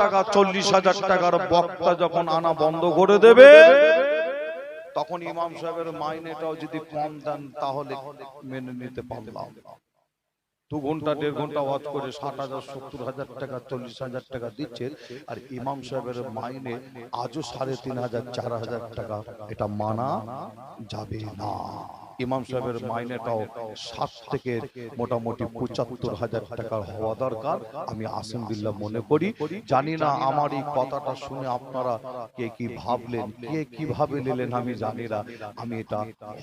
টাকা চল্লিশ হাজার টাকার বক্তা যখন আনা বন্ধ করে দেবে তখন ইমাম সাহেবের মাইনেটাও যদি কম দেন তাহলে মেনে নিতে পারলাম। দু ঘণ্টা দেড় ঘণ্টা ওয়াজ করে ষাট হাজার সত্তর হাজার টাকা চল্লিশ হাজার টাকা দিচ্ছে আর ইমাম সাহেবের মাইনে আজও সাড়ে তিন হাজার চার হাজার টাকা এটা মানা যাবে না। ইমাম সাহেবের মাইনেটাও সাত থেকে মোটামুটি পঁচাত্তর হাজার টাকার হওয়া দরকার। আমি আসিম বিল্লাহ মনে করি। জানি না আমার এই কথাটা শুনে আপনারা কে কি ভাবলেন কে কীভাবে নিলেন আমি জানি না। আমি এটা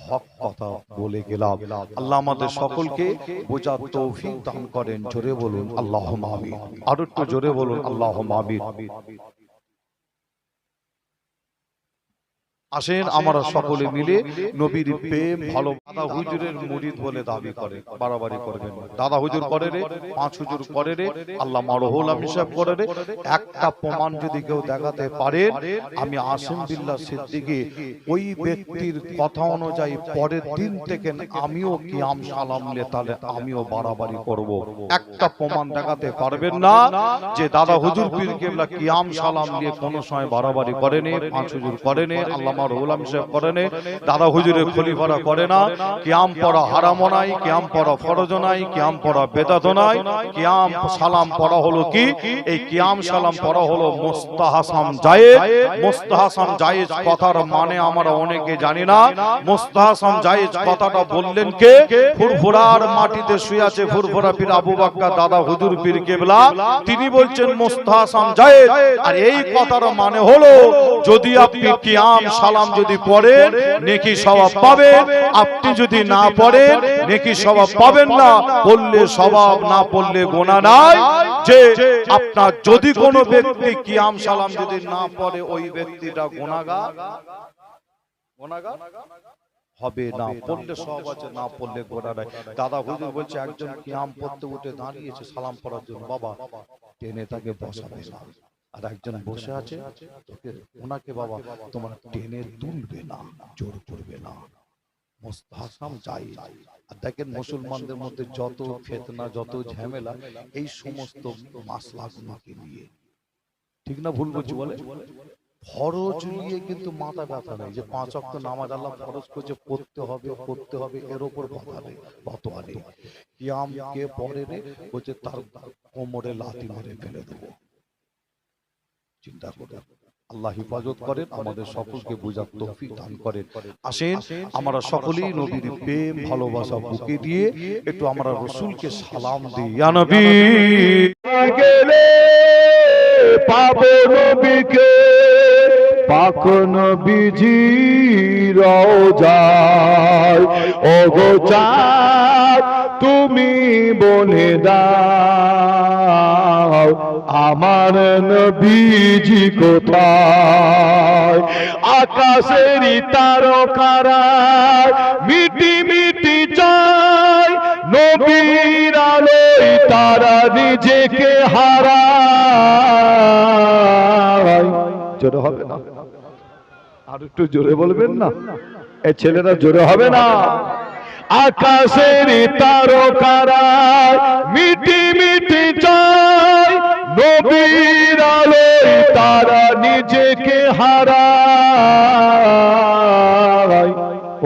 হক কথা বলে গেলাম। আল্লাহ আমাদের সকলকে বোঝার তৌফিক দান করেন। জোরে বলুন আল্লাহ মামিন আরও একটু জোরে বলুন আল্লাহ মামিন আসেন আমরা সকলে মিলে নবীর প্রেম ভালো দাদা হুজুরের মুরিদ বলে দাবি করে বাড়াবাড়ি করবেন। দাদা হুজুর করে রে পাঁচ হুজুর করে রে আল্লাহ মারহুল আমি সাহেব করে রে একটা প্রমাণ যদি কেউ দেখাতে পারে আমি আসিম বিল্লাহ সিদ্দিকী ওই ব্যক্তির কথা অনুযায়ী পরের দিন থেকে আমিও কিয়াম সালাম লে তাহলে আমিও বাড়াবাড়ি করব। একটা প্রমাণ দেখাতে পারবেন না যে দাদা হুজুর পীর কেবলা কিয়াম সালাম নিয়ে কোনো সময় বাড়াবাড়ি করেনি, পাঁচ হুজুর করেনি আল্লামা রহুল আমি সাহেব করেনি, দাদা হুজুরের খলিফারা করে না, কিয়াম পড়া হারামও নাই, কিয়াম পড়া ফরজও নাই, কিয়াম পড়া বেদাত নাই, কিয়াম সালাম পড়া হলো কি? এই কিয়াম সালাম পড়া হলো মোস্তাহাসাম জায়েজ মোস্তাহাসাম জায়েজ কথার মানে আমরা অনেকে জানি না, মোস্তাহাসাম জায়েজ কথাটা বললেন কে? ফুরফুরার মাটিতে শুয়ে আছে ফুরফুরা পীর আবু বাক্কা দাদা হুজুর পীর কেবলা তিনি বলছেন মোস্তাহাসাম জায়েজ আর এই কথার মানে হলো যদি আপনি কিয়াম সালাম যদি পড়েন নেকি স্বভাব পাবেন আপনি যদি না পড়েন নেকি স্বভাব পাবেন না পড়লে স্বভাব না পড়লে গোনা নাই যে আপনার যদি কোনো ব্যক্তি কিয়াম সালাম যদি না পড়ে ওই ব্যক্তিটা গোনাগার? গোনাগার? হবে না পড়লে সব আছে না পড়লে গোনা নাই। দাদা হুজুর বলছে একজন কিয়াম পড়তে উঠে দাঁড়িয়েছে সালাম পড়ার জন্য বাবা টেনে তাকে বসাবে না। আর একজন বসে আছে তোকে ওনাকে বাবা তোমার টেনে তুলবে না জোর করবে না। মোস্তাহাসাম যাই। আর দেখেন মুসলমানদের মধ্যে যত ফেতনা যত ঝামেলা এই সমস্ত মাসলাগুলোকে নিয়ে। ঠিক না ভুল বলছি বলে? ফরজ নিয়ে কিন্তু মাথা ব্যথা নেই যে পাঁচ অক্ট নামাজ আল্লাহ ফরজ করছে পড়তে হবে পড়তে হবে এর ওপর কথা নেই ফতোয়া নেই। কিয়াম কে পরে রে? বলছে তার কোমরে লাথি মেরে ফেলে দেবো। চিন্তা করে। আল্লাহ হিফাজত করেন আমাদের সকলকে বোঝার তৌফিক দান করেন। আসেন আমরা সকলেই নবীর প্রেম ভালোবাসা বুকে দিয়ে একটু আমরা রসুলকে সালাম দিই। ইয়া নবী! পাবো নবীকে। রওজায় ও গো চাঁদ, তুমি বলে দাও। আমার নবীজি কোথায়? আকাশের তারকারা মিটি মিটি চায়। নবীর আলোয় তারা নিজেকে হারায়। হবে না। আর একটু জোরে বলবেন না? এ ছেলেরা জোরে হবে না। আকাশের তারকারা মিটি মিটি চায়, নবীর আলোয় তারা নিজেকে হারায়।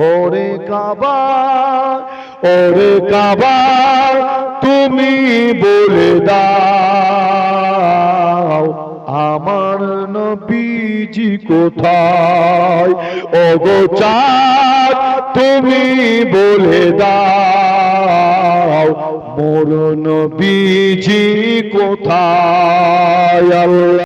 ওরে কাবা ওরে কাবা, তুমি বলে দাও, আমার নবীজি কোথায়? অগোচার তুমি বলে দাও মোর নবীজি কোথায়? আল্লাহ